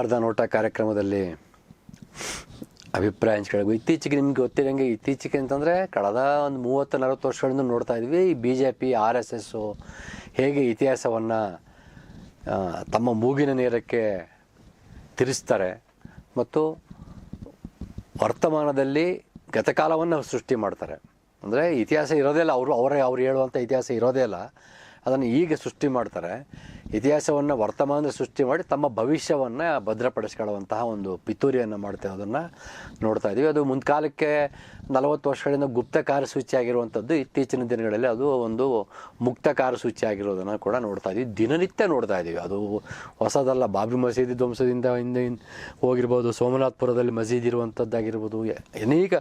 ಸೌಹಾರ್ದ ನೋಟ ಕಾರ್ಯಕ್ರಮದಲ್ಲಿ ಅಭಿಪ್ರಾಯ ಹಂಚ್ಕೊಳ್ಬೇಕು ಇತ್ತೀಚೆಗೆ ನಿಮ್ಗೆ ಗೊತ್ತಿರಂಗೆ ಇತ್ತೀಚೆಗೆ ಅಂತಂದರೆ ಕಳೆದ ಒಂದು ಮೂವತ್ತು, ನಲವತ್ತು ವರ್ಷಗಳಿಂದ ನೋಡ್ತಾ ಇದ್ವಿ B J P R S S ಹೇಗೆ ಇತಿಹಾಸವನ್ನು ತಮ್ಮ ಮೂಗಿನ ನೇರಕ್ಕೆ ತಿರುಸ್ತಾರೆ ಮತ್ತು ವರ್ತಮಾನದಲ್ಲಿ ಗತಕಾಲವನ್ನು ಸೃಷ್ಟಿ ಮಾಡ್ತಾರೆ. ಅಂದರೆ ಇತಿಹಾಸ ಇರೋದೇ ಇಲ್ಲ, ಅವರು, ಅವರೇ ಅವ್ರು ಹೇಳುವಂಥ ಇತಿಹಾಸ ಇರೋದೇ ಇಲ್ಲ. ಅದನ್ನು ಈಗ ಸೃಷ್ಟಿ ಮಾಡ್ತಾರೆ. ಇತಿಹಾಸವನ್ನು ವರ್ತಮಾನ ಸೃಷ್ಟಿ ಮಾಡಿ ತಮ್ಮ ಭವಿಷ್ಯವನ್ನು ಭದ್ರಪಡಿಸ್ಕೊಳ್ಳುವಂತಹ ಒಂದು ಪಿತೂರಿಯನ್ನು ಮಾಡ್ತೇವೆ. ಅದನ್ನು ನೋಡ್ತಾ ಇದ್ದೀವಿ ಅದು ಮುಂದ್ಕಾಲಕ್ಕೆ ನಲವತ್ತು ವರ್ಷಗಳಿಂದ ಗುಪ್ತ ಕಾರ್ಯಸೂಚಿ ಆಗಿರುವಂಥದ್ದು ಇತ್ತೀಚಿನ ದಿನಗಳಲ್ಲಿ ಅದು ಒಂದು ಮುಕ್ತ ಕಾರ್ಯಸೂಚಿ ಆಗಿರೋದನ್ನು ಕೂಡ ನೋಡ್ತಾ ಇದ್ದೀವಿ ದಿನನಿತ್ಯ ನೋಡ್ತಾ ಇದ್ದೀವಿ ಅದು ಹೊಸದಲ್ಲ, ಬಾಬ್ರಿ ಮಸೀದಿ ಧ್ವಂಸದಿಂದ ಹಿಂದೆ ಹೋಗಿರ್ಬೋದು ಸೋಮನಾಥ್ಪುರದಲ್ಲಿ ಮಸೀದಿ ಇರುವಂಥದ್ದಾಗಿರ್ಬೋದು ಅನೇಕ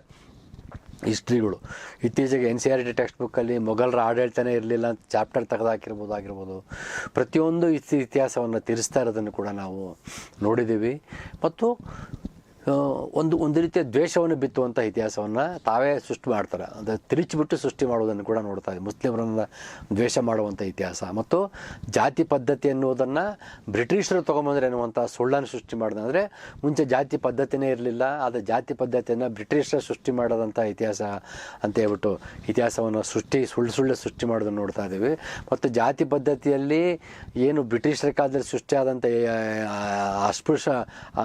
ಹಿಸ್ಟ್ರಿಗಳು. ಇತ್ತೀಚೆಗೆ N C R T text ಬುಕ್ಕಲ್ಲಿ ಮೊಘಲರ ಆಡಳಿತನೇ ಇರಲಿಲ್ಲ ಅಂತ ಚಾಪ್ಟರ್ ತೆಗೆದಾಕಿರ್ಬೋದು ಆಗಿರ್ಬೋದು. ಪ್ರತಿಯೊಂದು ಇತಿ ಇತಿಹಾಸವನ್ನು ತಿರ್ಸ್ತಾ ಇರೋದನ್ನು ಕೂಡ ನಾವು ನೋಡಿದ್ದೀವಿ. ಮತ್ತು ಒಂದು ಒಂದು ರೀತಿಯ ದ್ವೇಷವನ್ನು ಬಿತ್ತುವಂಥ ಇತಿಹಾಸವನ್ನು ತಾವೇ ಸೃಷ್ಟಿ ಮಾಡ್ತಾರೆ. ಅಂದರೆ ತಿರುಚಿಬಿಟ್ಟು ಸೃಷ್ಟಿ ಮಾಡುವುದನ್ನು ಕೂಡ ನೋಡ್ತಾ ಇದ್ದೀವಿ ಮುಸ್ಲಿಮರನ್ನು ದ್ವೇಷ ಮಾಡುವಂಥ ಇತಿಹಾಸ. ಮತ್ತು ಜಾತಿ ಪದ್ಧತಿ ಎನ್ನುವುದನ್ನು ಬ್ರಿಟಿಷರು ತೊಗೊಂಬಂದ್ರೆ ಎನ್ನುವಂಥ ಸುಳ್ಳನ್ನು ಸೃಷ್ಟಿ ಮಾಡಿದೆ. ಅಂದರೆ ಮುಂಚೆ ಜಾತಿ ಪದ್ಧತಿನೇ ಇರಲಿಲ್ಲ ಆದ ಜಾತಿ ಪದ್ಧತಿಯನ್ನು ಬ್ರಿಟಿಷರು ಸೃಷ್ಟಿ ಮಾಡೋದಂಥ ಇತಿಹಾಸ ಅಂತ ಹೇಳ್ಬಿಟ್ಟು ಇತಿಹಾಸವನ್ನು ಸೃಷ್ಟಿ, ಸುಳ್ಳು ಸುಳ್ಳು ಸೃಷ್ಟಿ ಮಾಡೋದನ್ನು ನೋಡ್ತಾ ಇದ್ದೀವಿ. ಮತ್ತು ಜಾತಿ ಪದ್ಧತಿಯಲ್ಲಿ ಏನು ಬ್ರಿಟಿಷರ ಕಾಲದಲ್ಲಿ ಸೃಷ್ಟಿಯಾದಂಥ ಅಸ್ಪೃಶ್ಯ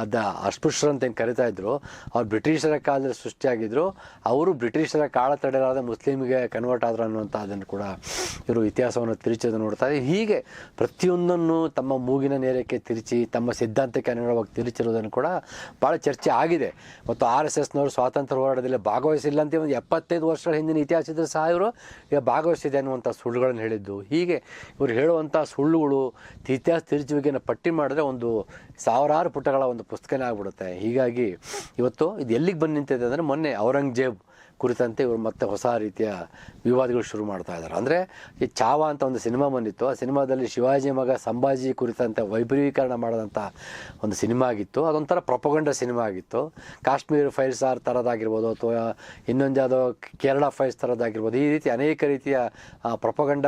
ಅದ ಅಸ್ಪೃಶ್ಯರಂತ ಏನು ಕರಿತಾ ಇದ್ರು, ಅವ್ರು ಬ್ರಿಟಿಷರ ಕಾಲದಲ್ಲಿ ಸೃಷ್ಟಿಯಾಗಿದ್ರು, ಅವರು ಬ್ರಿಟಿಷರ ಕಾಳ ತಡೆಯಲಾದ ಮುಸ್ಲಿಮ್ಗೆ ಕನ್ವರ್ಟ್ ಆದ್ರು ಅನ್ನುವಂಥ ಅದನ್ನು ಕೂಡ ಇವರು ಇತಿಹಾಸವನ್ನು ತಿರುಚೋದು ನೋಡ್ತಾ ಇದ್ದಾರೆ. ಹೀಗೆ ಪ್ರತಿಯೊಂದನ್ನು ತಮ್ಮ ಮೂಗಿನ ನೇರಕ್ಕೆ ತಿರುಚಿ, ತಮ್ಮ ಸಿದ್ಧಾಂತಕ್ಕೆ ಅನುಗುಣವಾಗಿ ತಿರುಚಿರೋದನ್ನು ಕೂಡ ಭಾಳ ಚರ್ಚೆ ಆಗಿದೆ. ಮತ್ತು ಆರ್ ಎಸ್ ಎಸ್ನವರು ಸ್ವಾತಂತ್ರ್ಯ ಹೋರಾಟದಲ್ಲಿ ಭಾಗವಹಿಸಿಲ್ಲ ಅಂತ ಒಂದು ಎಪ್ಪತ್ತೈದು ವರ್ಷಗಳ ಹಿಂದಿನ ಇತಿಹಾಸ ಇದ್ರೆ ಸಹ ಇವರು ಈಗ ಭಾಗವಹಿಸಿದೆ ಅನ್ನುವಂಥ ಸುಳ್ಳುಗಳನ್ನು ಹೇಳಿದ್ದು. ಹೀಗೆ ಇವರು ಹೇಳುವಂಥ ಸುಳ್ಳುಗಳು ಇತಿಹಾಸ ತಿರುಚುವಿಕೆಯನ್ನು ಪಟ್ಟಿ ಮಾಡಿದ್ರೆ ಒಂದು ಸಾವಿರಾರು ಪುಟಗಳ ಒಂದು ಪುಸ್ತಕನೇ ಆಗ್ಬಿಡುತ್ತೆ. ಹೀಗಾಗಿ ಇವತ್ತು ಇದು ಎಲ್ಲಿಗೆ ಬಂದು ನಿಂತಿದೆ ಅಂದರೆ ಮೊನ್ನೆ ಔರಂಗಜೇಬ್ ಕುರಿತಂತೆ ಇವರು ಮತ್ತೆ ಹೊಸ ರೀತಿಯ ವಿವಾದಗಳು ಶುರು ಮಾಡ್ತಾ ಇದ್ದಾರೆ ಅಂದರೆ ಈ ಚಾವ ಅಂತ ಒಂದು ಸಿನಿಮಾ ಬಂದಿತ್ತು. ಆ ಸಿನಿಮಾದಲ್ಲಿ ಶಿವಾಜಿ ಮಗ ಸಂಭಾಜಿ ಕುರಿತಂತೆ ವೈಭವೀಕರಣ ಮಾಡಿದಂಥ ಒಂದು ಸಿನಿಮಾ ಆಗಿತ್ತು. ಅದೊಂಥರ ಪ್ರೊಪಗಂಡ ಸಿನಿಮಾ ಆಗಿತ್ತು. ಕಾಶ್ಮೀರ್ ಫೈಲ್ಸ್ ಆರ್ ಥರದಾಗಿರ್ಬೋದು ಅಥವಾ ಇನ್ನೊಂದು ಯಾವುದೋ ಕೇರಳ ಫೈಲ್ಸ್ ಥರದ್ದಾಗಿರ್ಬೋದು ಈ ರೀತಿ ಅನೇಕ ರೀತಿಯ ಪ್ರೊಪಗಂಡ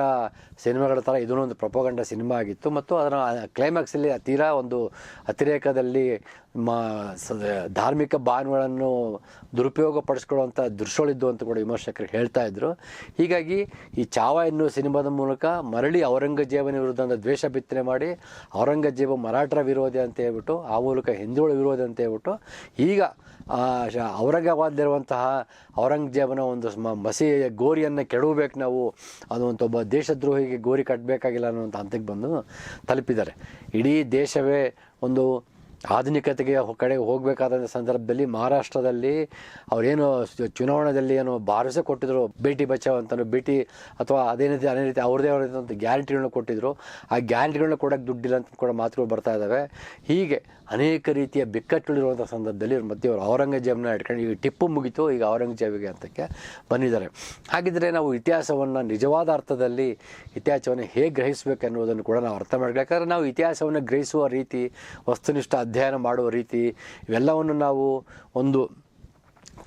ಸಿನಿಮಾಗಳ ಥರ ಇದೂ ಒಂದು ಪ್ರೊಪಗಂಡ ಸಿನಿಮಾ ಆಗಿತ್ತು. ಮತ್ತು ಅದರ ಕ್ಲೈಮ್ಯಾಕ್ಸಲ್ಲಿ ತೀರಾ ಒಂದು ಅತಿರೇಕದಲ್ಲಿ ಮ ಧಾರ್ಮಿಕ ಭಾವನೆಗಳನ್ನು ದುರುಪಯೋಗ ಪಡಿಸ್ಕೊಳ್ಳುವಂಥ ದೃಶ್ಯಗಳಿದ್ದು ಅಂತ ಕೂಡ ವಿಮರ್ಶಕರು ಹೇಳ್ತಾ ಇದ್ರು. ಹೀಗಾಗಿ ಈ ಚಾವ ಎನ್ನುವ ಸಿನಿಮಾದ ಮೂಲಕ ಮರಳಿ ಔರಂಗಜೇಬನ ವಿರುದ್ಧ ಅಂತ ದ್ವೇಷ ಬಿತ್ತನೆ ಮಾಡಿ ಔರಂಗಜೇಬ ಮರಾಠರ ವಿರೋಧಿ ಅಂತ ಹೇಳ್ಬಿಟ್ಟು, ಆ ಮೂಲಕ ಹಿಂದೂಗಳ ವಿರೋಧಿ ಅಂತ ಹೇಳ್ಬಿಟ್ಟು, ಈಗ ಔರಂಗಾಬಾದ್ಲಿರುವಂತಹ ಔರಂಗಜೇಬನ ಒಂದು ಮಸಿ ಗೋರಿಯನ್ನು ಕೆಡವಬೇಕು ನಾವು ಅದೊಂದು ಒಬ್ಬ ದೇಶದ್ರೋಹಿಗೆ ಗೋರಿ ಕಟ್ಟಬೇಕಾಗಿಲ್ಲ ಅನ್ನುವಂಥ ಹಂತಕ್ಕೆ ಬಂದು ತಲುಪಿದ್ದಾರೆ. ಇಡೀ ದೇಶವೇ ಒಂದು ಆಧುನಿಕತೆಗೆ ಕಡೆಗೆ ಹೋಗಬೇಕಾದ ಸಂದರ್ಭದಲ್ಲಿ ಮಹಾರಾಷ್ಟ್ರದಲ್ಲಿ ಅವರೇನು ಚುನಾವಣೆಯಲ್ಲಿ ಏನು ಭರವಸೆ ಕೊಟ್ಟಿದ್ರು ಭೇಟಿ ಬಚಾವ್ ಅಂತಲೂ ಭೇಟಿ ಅಥವಾ ಅದೇ ರೀತಿ ಅದೇ ರೀತಿ ಅವ್ರದೇ ಅವ್ರದ್ದು ಗ್ಯಾರಂಟಿಗಳನ್ನ ಕೊಟ್ಟಿದ್ರು. ಆ ಗ್ಯಾರಂಟಿಗಳನ್ನ ಕೊಡೋಕ್ಕೆ ದುಡ್ಡಿಲ್ಲ ಅಂತ ಕೂಡ ಮಾತುಗಳು ಬರ್ತಾ ಇದ್ದಾವೆ. ಹೀಗೆ ಅನೇಕ ರೀತಿಯ ಬಿಕ್ಕಟ್ಟುಗಳಿರುವಂಥ ಸಂದರ್ಭದಲ್ಲಿ ಇವ್ರ ಮಧ್ಯೆ ಅವರು ಔರಂಗಜೇಬನ ಇಟ್ಕೊಂಡು ಈಗ ಟಿಪ್ಪು ಮುಗಿತು, ಈಗ ಔರಂಗಜೇಬಿಗೆ ಅಂತಕ್ಕೆ ಬಂದಿದ್ದಾರೆ. ಹಾಗಿದ್ದರೆ ನಾವು ಇತಿಹಾಸವನ್ನು ನಿಜವಾದ ಅರ್ಥದಲ್ಲಿ ಇತಿಹಾಸವನ್ನು ಹೇಗೆ ಗ್ರಹಿಸಬೇಕು ಅನ್ನೋದನ್ನು ಕೂಡ ನಾವು ಅರ್ಥ ಮಾಡಬೇಕಾದ್ರೆ ನಾವು ಇತಿಹಾಸವನ್ನು ಗ್ರಹಿಸುವ ರೀತಿ, ವಸ್ತುನಿಷ್ಠ ಅಧ್ಯಯನ ಮಾಡುವ ರೀತಿ ಇವೆಲ್ಲವನ್ನು ನಾವು ಒಂದು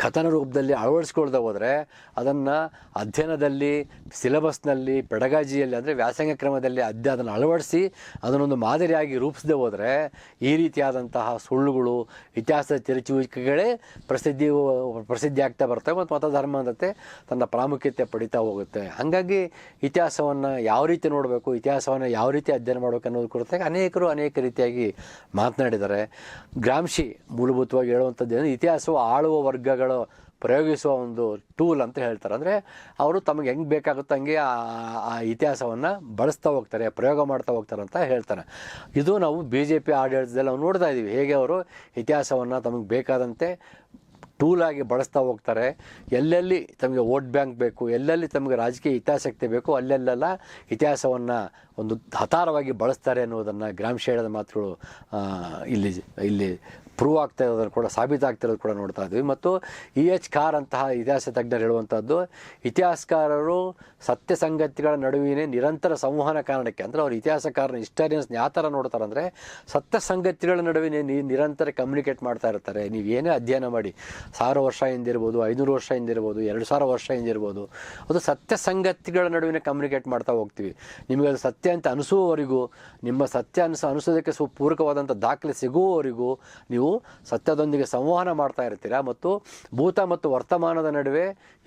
ಕಥನ ರೂಪದಲ್ಲಿ ಅಳವಡಿಸ್ಕೊಳ್ದೆ ಹೋದರೆ ಅದನ್ನು ಅಧ್ಯಯನದಲ್ಲಿ, ಸಿಲೆಬಸ್ನಲ್ಲಿ, ಪೆಡಗಾಜಿಯಲ್ಲಿ, ಅಂದರೆ ವ್ಯಾಸಂಗ ಕ್ರಮದಲ್ಲಿ ಅಧ್ಯ ಅದನ್ನು ಅಳವಡಿಸಿ ಅದನ್ನೊಂದು ಮಾದರಿಯಾಗಿ ರೂಪಿಸದೆ ಹೋದರೆ ಈ ರೀತಿಯಾದಂತಹ ಸುಳ್ಳುಗಳು, ಇತಿಹಾಸದ ತಿರುಚುವಿಕೆಗಳೇ ಪ್ರಸಿದ್ಧಿ ಪ್ರಸಿದ್ಧಿ ಆಗ್ತಾ ಬರ್ತವೆ ಮತ್ತು ಮತಧರ್ಮದಂತೆ ತನ್ನ ಪ್ರಾಮುಖ್ಯತೆ ಪಡಿತಾ ಹೋಗುತ್ತೆ. ಹಾಗಾಗಿ ಇತಿಹಾಸವನ್ನು ಯಾವ ರೀತಿ ನೋಡಬೇಕು, ಇತಿಹಾಸವನ್ನು ಯಾವ ರೀತಿ ಅಧ್ಯಯನ ಮಾಡಬೇಕು ಅನ್ನೋದು ಕುರಿತಾಗಿ ಅನೇಕರು ಅನೇಕ ರೀತಿಯಾಗಿ ಮಾತನಾಡಿದ್ದಾರೆ. ಗ್ರಾಮ್ಶಿ ಮೂಲಭೂತವಾಗಿ ಹೇಳುವಂಥದ್ದು ಇತಿಹಾಸವು ಆಳುವ ವರ್ಗಗಳು ಪ್ರಯೋಗಿಸುವ ಒಂದು ಟೂಲ್ ಅಂತ ಹೇಳ್ತಾರೆ. ಅಂದರೆ ಅವರು ತಮಗೆ ಹೆಂಗೆ ಬೇಕಾಗುತ್ತೆ ಹಂಗೆ ಆ ಇತಿಹಾಸವನ್ನು ಬಳಸ್ತಾ ಹೋಗ್ತಾರೆ, ಪ್ರಯೋಗ ಮಾಡ್ತಾ ಹೋಗ್ತಾರೆ ಅಂತ ಹೇಳ್ತಾರೆ. ಇದು ನಾವು ಬಿ ಜೆ ಪಿ ಆಡಳಿತದಲ್ಲಿ ನಾವು ನೋಡ್ತಾ ಇದ್ದೀವಿ. ಹೇಗೆ ಅವರು ಇತಿಹಾಸವನ್ನು ತಮಗೆ ಬೇಕಾದಂತೆ ಟೂಲಾಗಿ ಬಳಸ್ತಾ ಹೋಗ್ತಾರೆ. ಎಲ್ಲೆಲ್ಲಿ ತಮಗೆ ವೋಟ್ ಬ್ಯಾಂಕ್ ಬೇಕು, ಎಲ್ಲೆಲ್ಲಿ ತಮಗೆ ರಾಜಕೀಯ ಹಿತಾಸಕ್ತಿ ಬೇಕು, ಅಲ್ಲೆಲ್ಲೆಲ್ಲ ಇತಿಹಾಸವನ್ನು ಒಂದು ಹತಾರವಾಗಿ ಬಳಸ್ತಾರೆ ಅನ್ನೋದನ್ನು ಗ್ರಾಮ ಶೇಡದ ಮಾತುಗಳು ಇಲ್ಲಿ ಇಲ್ಲಿ ಪ್ರೂವ್ ಆಗ್ತಾ ಇರೋದನ್ನು ಕೂಡ ಸಾಬೀತಾಗ್ತಿರೋದು ಕೂಡ ನೋಡ್ತಾ ಇದ್ವಿ. ಮತ್ತು ಇ ಎಚ್ ಕಾರ್ ಅಂತಹ ಇತಿಹಾಸ ತಜ್ಞರು ಹೇಳುವಂಥದ್ದು ಇತಿಹಾಸಕಾರರು ಸತ್ಯ ಸಂಗತಿಗಳ ನಡುವಿನೇ ನಿರಂತರ ಸಂವಹನ ಕಾರಣಕ್ಕೆ, ಅಂದರೆ ಅವರು ಇತಿಹಾಸಕಾರನ ಹಿಸ್ಟೋರಿಯನ್ಸ್ ಯಾವ ಥರ ನೋಡ್ತಾರೆ ಅಂದರೆ ಸತ್ಯ ಸಂಗತಿಗಳ ನಡುವಿನ ನಿರಂತರ ಕಮ್ಯುನಿಕೇಟ್ ಮಾಡ್ತಾ ಇರ್ತಾರೆ. ನೀವು ಏನೇ ಅಧ್ಯಯನ ಮಾಡಿ, ಸಾವಿರ ವರ್ಷ ಹಿಂದಿರ್ಬೋದು ಐನೂರು ವರ್ಷ ಹಿಂದಿರ್ಬೋದು ಎರಡು ಸಾವಿರ ವರ್ಷ ಹಿಂದಿರ್ಬೋದು ಅದು ಸತ್ಯ ಸಂಗತಿಗಳ ನಡುವಿನ ಕಮ್ಯುನಿಕೇಟ್ ಮಾಡ್ತಾ ಹೋಗ್ತೀವಿ. ನಿಮಗೆ ಅದು ಸತ್ಯ ಅಂತ ಅನಿಸುವವರೆಗೂ, ನಿಮ್ಮ ಸತ್ಯ ಅನಿಸ, ಅನಿಸೋದಕ್ಕೆ ಸುಪೂರಕವಾದಂಥ ದಾಖಲೆ ಸಿಗುವವರೆಗೂ, ನೀವು ಸತ್ಯದೊಂದಿಗೆ ಸಂವಹನ ಮಾಡ್ತಾ ಇರ್ತೀರಾ? ಮತ್ತು ಭೂತ ಮತ್ತು ವರ್ತಮಾನದ ನಡುವೆ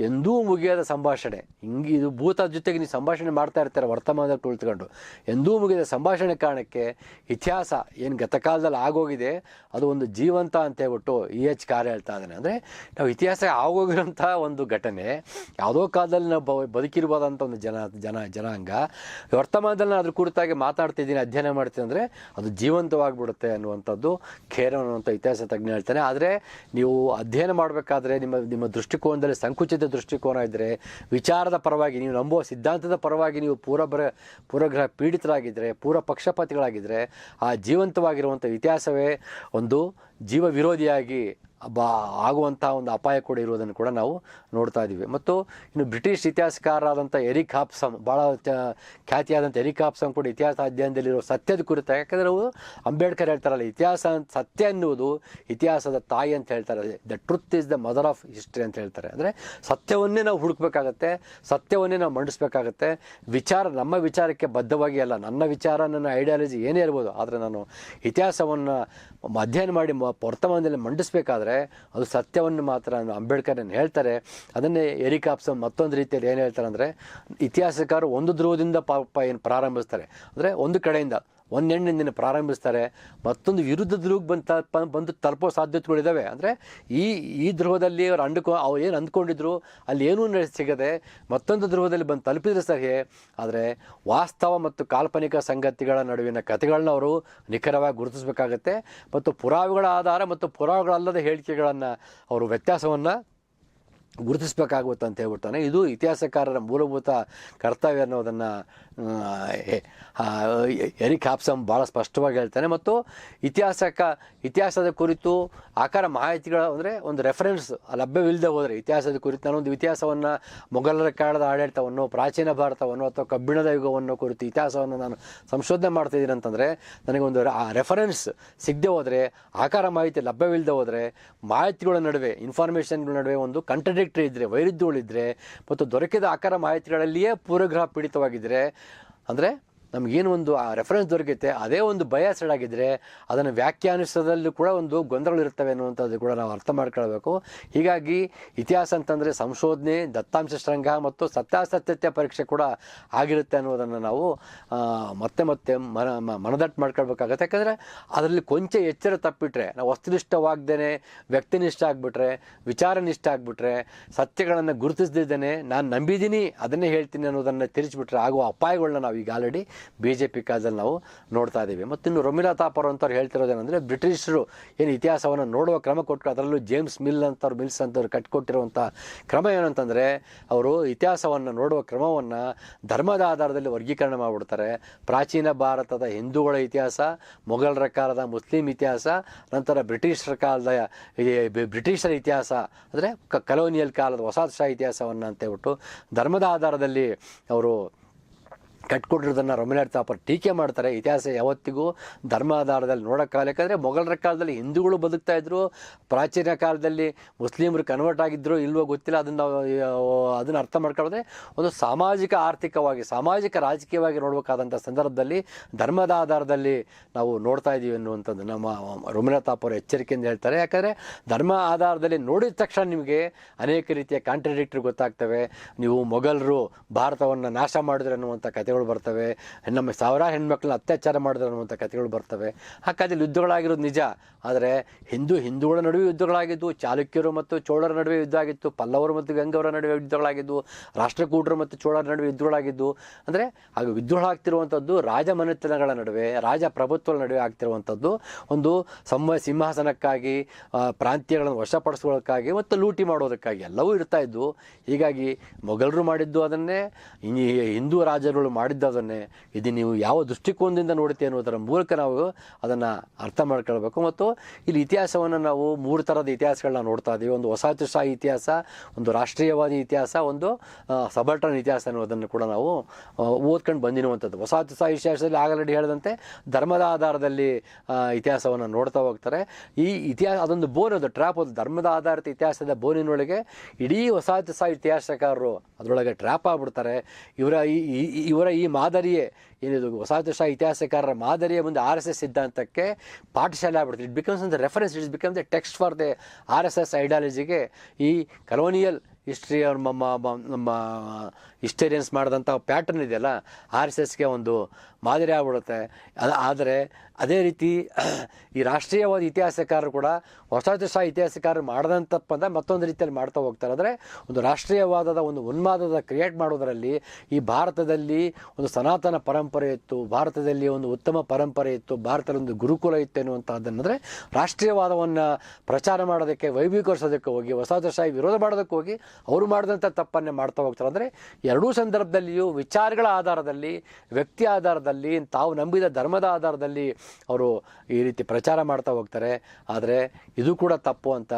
ಎಂದೂ ಮುಗಿಯದ ಸಂಭಾಷಣೆ. ಹಿಂಗೆ ಇದು ಭೂತ ಜೊತೆಗೆ ನೀವು ಸಂಭಾಷಣೆ ಮಾಡ್ತಾ ಇರ್ತೀರ? ವರ್ತಮಾನದಲ್ಲಿ ಕುಳಿತುಕೊಂಡು. ಎಂದೂ ಮುಗಿದ ಸಂಭಾಷಣೆ ಕಾರಣಕ್ಕೆ ಇತಿಹಾಸ ಏನು ಗತಕಾಲದಲ್ಲಿ ಆಗೋಗಿದೆ, ಅದು ಒಂದು ಜೀವಂತ ಅಂತ ಹೇಳ್ಬಿಟ್ಟು ಇ ಎಚ್ ಕಾರ್ಯ ಹೇಳ್ತಾ ಇದ್ದಾನೆ. ಅಂದರೆ ನಾವು ಇತಿಹಾಸ ಆಗೋಗಿರೋಂಥ ಒಂದು ಘಟನೆ, ಯಾವುದೋ ಕಾಲದಲ್ಲಿ ನಾವು ಬದುಕಿರ್ಬೋದಂಥ ಒಂದು ಜನ ಜನ, ಜನಾಂಗ. ವರ್ತಮಾನದಲ್ಲಿ ನಾನು ಅದ್ರ ಕುರಿತಾಗಿ ಮಾತಾಡ್ತಿದ್ದೀನಿ, ಅಧ್ಯಯನ ಮಾಡ್ತೀನಿ ಅಂದರೆ ಅದು ಜೀವಂತವಾಗಿಬಿಡುತ್ತೆ ಅನ್ನುವಂಥದ್ದು ಖೇರ ಅನ್ನುವಂಥ ಇತಿಹಾಸ ತಜ್ಞ ಹೇಳ್ತಾನೆ ಆದರೆ ನೀವು ಅಧ್ಯಯನ ಮಾಡಬೇಕಾದ್ರೆ ನಿಮ್ಮ ನಿಮ್ಮ ದೃಷ್ಟಿಕೋನದಲ್ಲಿ ಸಂಕುಚಿತ ದೃಷ್ಟಿಕೋನ ಇದ್ದರೆ ವಿಚಾರದ ಪರವಾಗಿ ನೀವು ನಂಬುವ ಸಿದ್ಧಾಂತದ ಪರವಾಗಿ ನೀವು ಪೂರ್ವಗ್ರಹ ಪೂರ್ವಗ್ರಹ ಪೀಡಿತರಾಗಿದ್ದರೆ ಪೂರ್ವ ಪಕ್ಷಪಾತಿಗಳಾಗಿದ್ದರೆ ಆ ಜೀವಂತವಾಗಿರುವಂಥ ಇತಿಹಾಸವೇ ಒಂದು ಜೀವ ವಿರೋಧಿಯಾಗಿ ಬಾ ಆಗುವಂಥ ಒಂದು ಅಪಾಯ ಕೂಡ ಇರುವುದನ್ನು ಕೂಡ ನಾವು ನೋಡ್ತಾ ಇದ್ದೀವಿ. ಮತ್ತು ಇನ್ನು ಬ್ರಿಟಿಷ್ ಇತಿಹಾಸಕಾರರಾದಂಥ ಎರಿಕ್ ಹಾಪ್ಸಮ್ ಭಾಳ ಖ್ಯಾತಿಯಾದಂಥ ಎರಿಕ್ ಹಾಪ್ಸಮ್ ಕೂಡ ಇತಿಹಾಸ ಅಧ್ಯಯನದಲ್ಲಿರೋ ಸತ್ಯದ ಕುರಿತು, ಯಾಕಂದರೆ ಅವರು ಅಂಬೇಡ್ಕರ್ ಹೇಳ್ತಾರಲ್ಲ, ಇತಿಹಾಸ ಸತ್ಯ ಎನ್ನುವುದು ಇತಿಹಾಸದ ತಾಯಿ ಅಂತ ಹೇಳ್ತಾರೆ. The truth is the mother of history ಅಂತ ಹೇಳ್ತಾರೆ. ಅಂದರೆ ಸತ್ಯವನ್ನೇ ನಾವು ಹುಡುಕ್ಬೇಕಾಗತ್ತೆ, ಸತ್ಯವನ್ನೇ ನಾವು ಮಂಡಿಸ್ಬೇಕಾಗತ್ತೆ. ವಿಚಾರ, ನಮ್ಮ ವಿಚಾರಕ್ಕೆ ಬದ್ಧವಾಗಿ ಅಲ್ಲ, ನನ್ನ ವಿಚಾರ, ನನ್ನ ಐಡಿಯಾಲಜಿ ಏನೇ ಇರ್ಬೋದು, ಆದರೆ ನಾನು ಇತಿಹಾಸವನ್ನು ಅಧ್ಯಯನ ಮಾಡಿ ವರ್ತಮಾನದಲ್ಲಿ ಮಂಡಿಸ್ಬೇಕಾದ್ರೆ ಅದು ಸತ್ಯವನ್ನು ಮಾತ್ರ ಅಂಬೇಡ್ಕರ್ ಏನು ಹೇಳ್ತಾರೆ. ಅದನ್ನೇ ಎರಿಕಾಪ್ಸಮ್ ಮತ್ತೊಂದು ರೀತಿಯಲ್ಲಿ ಏನು ಹೇಳ್ತಾರೆ ಅಂದರೆ ಇತಿಹಾಸಕಾರರು ಒಂದು ಧ್ರುವದಿಂದ ಪಾಪ ಏನು ಪ್ರಾರಂಭಿಸ್ತಾರೆ. ಅಂದರೆ ಒಂದು ಕಡೆಯಿಂದ ಒಂದು ಹೆಣ್ಣಿಂದ ಪ್ರಾರಂಭಿಸ್ತಾರೆ. ಮತ್ತೊಂದು ವಿರುದ್ಧ ಧ್ರುವಕ್ಕೆ ಬಂದು ಬಂದು ತಲುಪೋ ಸಾಧ್ಯತೆಗಳಿದ್ದಾವೆ ಅಂದರೆ ಈ ಈ ಧ್ರುವದಲ್ಲಿ ಅವ್ರು ಅಂಡ್ಕೊ, ಅವ್ರು ಏನು ಅಂದ್ಕೊಂಡಿದ್ರು, ಅಲ್ಲಿ ಏನೂ ಸಿಗದೆ ಮತ್ತೊಂದು ಧ್ರುವದಲ್ಲಿ ಬಂದು ತಲುಪಿದ್ರೆ ಸರಿ ಆದರೆ ವಾಸ್ತವ ಮತ್ತು ಕಾಲ್ಪನಿಕ ಸಂಗತಿಗಳ ನಡುವಿನ ಕಥೆಗಳನ್ನ ಅವರು ನಿಖರವಾಗಿ ಗುರುತಿಸಬೇಕಾಗತ್ತೆ. ಮತ್ತು ಪುರಾವೆಗಳ ಆಧಾರ ಮತ್ತು ಪುರಾವೆಗಳಲ್ಲದ ಹೇಳಿಕೆಗಳನ್ನು, ಅವರು ವ್ಯತ್ಯಾಸವನ್ನು ಗುರುತಿಸಬೇಕಾಗುತ್ತೆ ಅಂತ ಹೇಳ್ಬಿಡ್ತಾನೆ. ಇದು ಇತಿಹಾಸಕಾರರ ಮೂಲಭೂತ ಕರ್ತವ್ಯ ಅನ್ನೋದನ್ನು ಎರಿಕ್ ಹಾಪ್ಸಮ್ ಭಾಳ ಸ್ಪಷ್ಟವಾಗಿ ಹೇಳ್ತಾನೆ. ಮತ್ತು ಇತಿಹಾಸಕ, ಇತಿಹಾಸದ ಕುರಿತು ಆಕಾರ ಮಾಹಿತಿಗಳ ಅಂದರೆ ಒಂದು ರೆಫರೆನ್ಸ್ ಲಭ್ಯವಿಲ್ಲದೆ ಹೋದರೆ ಇತಿಹಾಸದ ಕುರಿತು ನಾನೊಂದು ಇತಿಹಾಸವನ್ನು ಮೊಘಲರ ಕಾಲದ ಆಡಳಿತವನ್ನು, ಪ್ರಾಚೀನ ಭಾರತವನ್ನು ಅಥವಾ ಕಬ್ಬಿಣದ ಯುಗವನ್ನು ಕುರಿತು ಇತಿಹಾಸವನ್ನು ನಾನು ಸಂಶೋಧನೆ ಮಾಡ್ತಿದ್ದೀನಿ ಅಂತಂದರೆ ನನಗೊಂದು ರೆಫರೆನ್ಸ್ ಸಿಗದೆ ಹೋದರೆ, ಆಕಾರ ಮಾಹಿತಿ ಲಭ್ಯವಿಲ್ಲದೆ ಹೋದರೆ, ಮಾಹಿತಿಗಳ ನಡುವೆ ಇನ್ಫಾರ್ಮೇಷನ್ಗಳ ನಡುವೆ ಒಂದು ಕಂಟ್ರಡಿಕ್ಟ್ರಿ ಇದ್ದರೆ ವೈರುಧ್ಯಗಳಿದ್ದರೆ ಮತ್ತು ದೊರಕಿದ ಆಕಾರ ಮಾಹಿತಿಗಳಲ್ಲಿಯೇ ಪೂರ್ವಗ್ರಹ ಪೀಡಿತವಾಗಿದ್ದರೆ ಅಂದರೆ ನಮಗೇನು ಒಂದು ಆ ರೆಫರೆನ್ಸ್ ದೊರಕುತ್ತೆ ಅದೇ ಒಂದು ಬಯಸ್ಡ್ ಆಗಿದ್ದರೆ ಅದನ್ನು ವ್ಯಾಖ್ಯಾನಿಸೋದಲ್ಲೂ ಕೂಡ ಒಂದು ಗೊಂದಲಗಳಿರ್ತವೆ ಅನ್ನುವಂಥದ್ದು ಕೂಡ ನಾವು ಅರ್ಥ ಮಾಡ್ಕೊಳ್ಬೇಕು. ಹೀಗಾಗಿ ಇತಿಹಾಸ ಅಂತಂದರೆ ಸಂಶೋಧನೆ, ದತ್ತಾಂಶ ಶೃಂಗ ಮತ್ತು ಸತ್ಯಾಸತ್ಯತೆ ಪರೀಕ್ಷೆ ಕೂಡ ಆಗಿರುತ್ತೆ ಅನ್ನೋದನ್ನು ನಾವು ಮತ್ತೆ ಮತ್ತೆ ಮನ ಮನದಟ್ಟು ಮಾಡ್ಕೊಳ್ಬೇಕಾಗತ್ತೆ. ಯಾಕಂದರೆ ಅದರಲ್ಲಿ ಕೊಂಚ ಎಚ್ಚರ ತಪ್ಪಿಟ್ರೆ, ನಾವು ವಸ್ತುನಿಷ್ಠವಾಗ್ದೇ ವ್ಯಕ್ತಿನಿಷ್ಠ ಆಗಿಬಿಟ್ರೆ, ವಿಚಾರನಿಷ್ಠ ಆಗಿಬಿಟ್ರೆ, ಸತ್ಯಗಳನ್ನು ಗುರುತಿಸದಿದ್ದೇನೆ, ನಾನು ನಂಬಿದ್ದೀನಿ, ಅದನ್ನೇ ಹೇಳ್ತೀನಿ ಅನ್ನೋದನ್ನು ತಿರುಚಿಬಿಟ್ರೆ ಆಗುವ ಅಪಾಯಗಳನ್ನ ನಾವು ಈಗ ಆಲ್ರೆಡಿ ಬಿ ಜೆ ಪಿ ಕಾಲದಲ್ಲಿ ನಾವು ನೋಡ್ತಾ ಇದ್ದೀವಿ. ಮತ್ತು ಇನ್ನು ರೊಮಿಲಾ ತಾಪರ್ ಅಂತವ್ರು ಹೇಳ್ತಿರೋದೇನೆಂದರೆ ಬ್ರಿಟಿಷರು ಏನು ಇತಿಹಾಸವನ್ನು ನೋಡುವ ಕ್ರಮ ಕೊಟ್ಟರು ಅದರಲ್ಲೂ ಜೇಮ್ಸ್ ಮಿಲ್ ಅಂತವ್ರು, ಮಿಲ್ಸ್ ಅಂತವ್ರು ಕಟ್ಕೊಟ್ಟಿರುವಂಥ ಕ್ರಮ ಏನಂತಂದರೆ ಅವರು ಇತಿಹಾಸವನ್ನು ನೋಡುವ ಕ್ರಮವನ್ನು ಧರ್ಮದ ಆಧಾರದಲ್ಲಿ ವರ್ಗೀಕರಣ ಮಾಡಿಬಿಡ್ತಾರೆ. ಪ್ರಾಚೀನ ಭಾರತದ ಹಿಂದೂಗಳ ಇತಿಹಾಸ, ಮೊಘಲರ ಕಾಲದ ಮುಸ್ಲಿಂ ಇತಿಹಾಸ, ನಂತರ ಬ್ರಿಟಿಷರ ಕಾಲದ ಬ್ರಿಟಿಷರ ಇತಿಹಾಸ, ಅಂದರೆ ಕಲೋನಿಯಲ್ ಕಾಲದ ವಸಾಹತುಶಾಹಿ ಇತಿಹಾಸವನ್ನು ಅಂತ ಹೇಳ್ಬಿಟ್ಟು ಧರ್ಮದ ಆಧಾರದಲ್ಲಿ ಅವರು ಕಟ್ಕೊಟ್ಟಿರೋದನ್ನು ರೊಮಿನಾಡ್ ತಾಪರ್ ಟೀಕೆ ಮಾಡ್ತಾರೆ. ಇತಿಹಾಸ ಯಾವತ್ತಿಗೂ ಧರ್ಮ ಆಧಾರದಲ್ಲಿ ನೋಡೋಕ್ಕಾಗಲ್ಲ ಯಾಕಂದರೆ ಮೊಘಲರ ಕಾಲದಲ್ಲಿ ಹಿಂದೂಗಳು ಬದುಕ್ತಾ ಇದ್ರು. ಪ್ರಾಚೀನ ಕಾಲದಲ್ಲಿ ಮುಸ್ಲಿಮರು ಕನ್ವರ್ಟ್ ಆಗಿದ್ರು ಇಲ್ವೋ ಗೊತ್ತಿಲ್ಲ. ಅದನ್ನು ಅದನ್ನು ಅರ್ಥ ಮಾಡ್ಕೊಳ್ಳೋದ್ರೆ ಒಂದು ಸಾಮಾಜಿಕ ಆರ್ಥಿಕವಾಗಿ, ಸಾಮಾಜಿಕ ರಾಜಕೀಯವಾಗಿ ನೋಡಬೇಕಾದಂಥ ಸಂದರ್ಭದಲ್ಲಿ ಧರ್ಮದ ಆಧಾರದಲ್ಲಿ ನಾವು ನೋಡ್ತಾ ಇದ್ದೀವಿ ಅನ್ನುವಂಥದ್ದು ನಮ್ಮ ರೊಮಿನಾಥ್ ತಾಪರ್ ಎಚ್ಚರಿಕೆಯಿಂದ ಹೇಳ್ತಾರೆ. ಯಾಕಂದರೆ ಧರ್ಮ ಆಧಾರದಲ್ಲಿ ನೋಡಿದ ತಕ್ಷಣ ನಿಮಗೆ ಅನೇಕ ರೀತಿಯ ಕಾಂಟ್ರಡಿಕ್ಟ್ರಿ ಗೊತ್ತಾಗ್ತವೆ. ನೀವು ಮೊಘಲರು ಭಾರತವನ್ನು ನಾಶ ಮಾಡಿದ್ರು ಅನ್ನುವಂಥ ಕಥೆಗಳು ಬರ್ತವೆ. ನಮ್ಮ ಸಾವಿರಾರು ಹೆಣ್ಮಕ್ಳನ್ನ ಅತ್ಯಾಚಾರ ಮಾಡಿದ್ರು ಅನ್ನುವಂಥ ಕಥೆಗಳು ಬರ್ತವೆ. ಹಾಗಾದ್ರೆ ಯುದ್ಧಗಳಾಗಿರೋದು ನಿಜ. ಆದರೆ ಹಿಂದೂ ಹಿಂದೂಗಳ ನಡುವೆ ಯುದ್ಧಗಳಾಗಿದ್ದು, ಚಾಲುಕ್ಯರು ಮತ್ತು ಚೋಳರ ನಡುವೆ ಯುದ್ಧ ಆಗಿತ್ತು ಪಲ್ಲವರು ಮತ್ತು ಗಂಗವರ ನಡುವೆ ಯುದ್ಧಗಳಾಗಿದ್ದು, ರಾಷ್ಟ್ರಕೂಟರು ಮತ್ತು ಚೋಳರ ನಡುವೆ ಯುದ್ಧಗಳಾಗಿದ್ದು. ಅಂದರೆ ಆಗ ಯುದ್ಧಗಳಾಗ್ತಿರುವಂಥದ್ದು ರಾಜಮನೆತನಗಳ ನಡುವೆ, ರಾಜ ಪ್ರಭುತ್ವಗಳ ನಡುವೆ ಆಗ್ತಿರುವಂಥದ್ದು. ಒಂದು ಸಮ ಸಿಂಹಾಸನಕ್ಕಾಗಿ ಪ್ರಾಂತ್ಯಗಳನ್ನು ವಶಪಡಿಸ್ಕೊಳ್ಳೋಕ್ಕಾಗಿ ಮತ್ತು ಲೂಟಿ ಮಾಡೋದಕ್ಕಾಗಿ ಎಲ್ಲವೂ ಇರ್ತಾ ಇದ್ದು ಹೀಗಾಗಿ ಮೊಘಲರು ಮಾಡಿದ್ದು ಅದನ್ನೇ ಹಿಂದೂ ರಾಜರುಗಳು ಮಾಡಿದ್ದದನ್ನೇ ಇದು ನೀವು ಯಾವ ದೃಷ್ಟಿಕೋನದಿಂದ ನೋಡುತ್ತೆ ಅನ್ನೋದರ ಮೂಲಕ ನಾವು ಅದನ್ನು ಅರ್ಥ ಮಾಡ್ಕೊಳ್ಬೇಕು. ಮತ್ತು ಇಲ್ಲಿ ಇತಿಹಾಸವನ್ನು ನಾವು ಮೂರು ಥರದ ಇತಿಹಾಸಗಳನ್ನ ನೋಡ್ತಾ ಇದ್ದೀವಿ ಒಂದು ವಸಾಹತುಶಾಹಿ ಇತಿಹಾಸ, ಒಂದು ರಾಷ್ಟ್ರೀಯವಾದಿ ಇತಿಹಾಸ, ಒಂದು ಸಬಲ್ಟನ್ ಇತಿಹಾಸ ಅನ್ನೋದನ್ನು ಕೂಡ ನಾವು ಓದ್ಕೊಂಡು ಬಂದಿರುವಂಥದ್ದು. ವಸಾಹತುಶಾಹಿ ಇತಿಹಾಸದಲ್ಲಿ ಆಗಲೇ ಹೇಳಿದಂತೆ ಧರ್ಮದ ಆಧಾರದಲ್ಲಿ ಇತಿಹಾಸವನ್ನು ನೋಡ್ತಾ ಹೋಗ್ತಾರೆ. ಈ ಇತಿಹಾಸ, ಅದೊಂದು ಬೋನ್, ಅದು ಟ್ರ್ಯಾಪ್ ಅದು. ಧರ್ಮದ ಆಧಾರಿತ ಇತಿಹಾಸದ ಬೋನಿನೊಳಗೆ ಇಡೀ ವಸಾಹತುಶಾಹಿ ಇತಿಹಾಸಕಾರರು ಅದರೊಳಗೆ ಟ್ರ್ಯಾಪ್ ಆಗ್ಬಿಡ್ತಾರೆ. ಇವರ ಈ- ಇವರ ಈ ಮಾದರಿಯೇ ಏನಿದು ವಸಾಹತುಶಾಹಿ ಇತಿಹಾಸಕಾರರ ಮಾದರಿಯ ಮುಂದೆ ಆರ್ ಎಸ್ ಎಸ್ ಸಿದ್ಧಾಂತಕ್ಕೆ ಪಾಠಶಾಲೆ ಆಗ್ಬಿಡ್ತದೆ. It becomes the reference it's become the text for the R S S ಐಡಿಯಾಲಜಿಗೆ ಈ ಕಲೋನಿಯಲ್ ಹಿಸ್ಟ್ರಿ ಅವ್ರ ನಮ್ಮ ನಮ್ಮ ಹಿಸ್ಟೇರಿಯನ್ಸ್ ಮಾಡಿದಂಥ ಪ್ಯಾಟರ್ನ್ ಇದೆಯಲ್ಲ, ಆರ್ ಎಸ್ ಎಸ್ಗೆ ಒಂದು ಮಾದರಿ ಆಗ್ಬಿಡುತ್ತೆ. ಆದರೆ ಅದೇ ರೀತಿ ಈ ರಾಷ್ಟ್ರೀಯವಾದ ಇತಿಹಾಸಕಾರರು ಕೂಡ ವಸಾಹತುಶಾಹಿ ಇತಿಹಾಸಕಾರರು ಮಾಡದಂಥ ಪದ ಮತ್ತೊಂದು ರೀತಿಯಲ್ಲಿ ಮಾಡ್ತಾ ಹೋಗ್ತಾರೆ. ಅಂದರೆ ಒಂದು ರಾಷ್ಟ್ರೀಯವಾದದ ಒಂದು ಉನ್ಮಾದದ ಕ್ರಿಯೇಟ್ ಮಾಡೋದರಲ್ಲಿ ಈ ಭಾರತದಲ್ಲಿ ಒಂದು ಸನಾತನ ಪರಂಪರೆ ಇತ್ತು, ಭಾರತದಲ್ಲಿ ಒಂದು ಉತ್ತಮ ಪರಂಪರೆ ಇತ್ತು, ಭಾರತದಲ್ಲಿ ಒಂದು ಗುರುಕುಲ ಇತ್ತು ಎನ್ನುವಂಥದ್ದನ್ನಂದರೆ ರಾಷ್ಟ್ರೀಯವಾದವನ್ನು ಪ್ರಚಾರ ಮಾಡೋದಕ್ಕೆ ವೈಭವೀಕರಿಸೋದಕ್ಕೆ ಹೋಗಿ ವಸಾಹತುಶಾಹಿ ವಿರೋಧ ಮಾಡೋದಕ್ಕೆ ಹೋಗಿ ಅವರು ಮಾಡಿದಂಥ ತಪ್ಪನ್ನೇ ಮಾಡ್ತಾ ಹೋಗ್ತಾರೆ. ಅಂದರೆ ಎರಡೂ ಸಂದರ್ಭದಲ್ಲಿಯೂ ವಿಚಾರಗಳ ಆಧಾರದಲ್ಲಿ, ವ್ಯಕ್ತಿ ಆಧಾರದಲ್ಲಿ ತಾವು ನಂಬಿದ ಧರ್ಮದ ಆಧಾರದಲ್ಲಿ ಅವರು ಈ ರೀತಿ ಪ್ರಚಾರ ಮಾಡ್ತಾ ಹೋಗ್ತಾರೆ. ಆದರೆ ಇದು ಕೂಡ ತಪ್ಪು ಅಂತ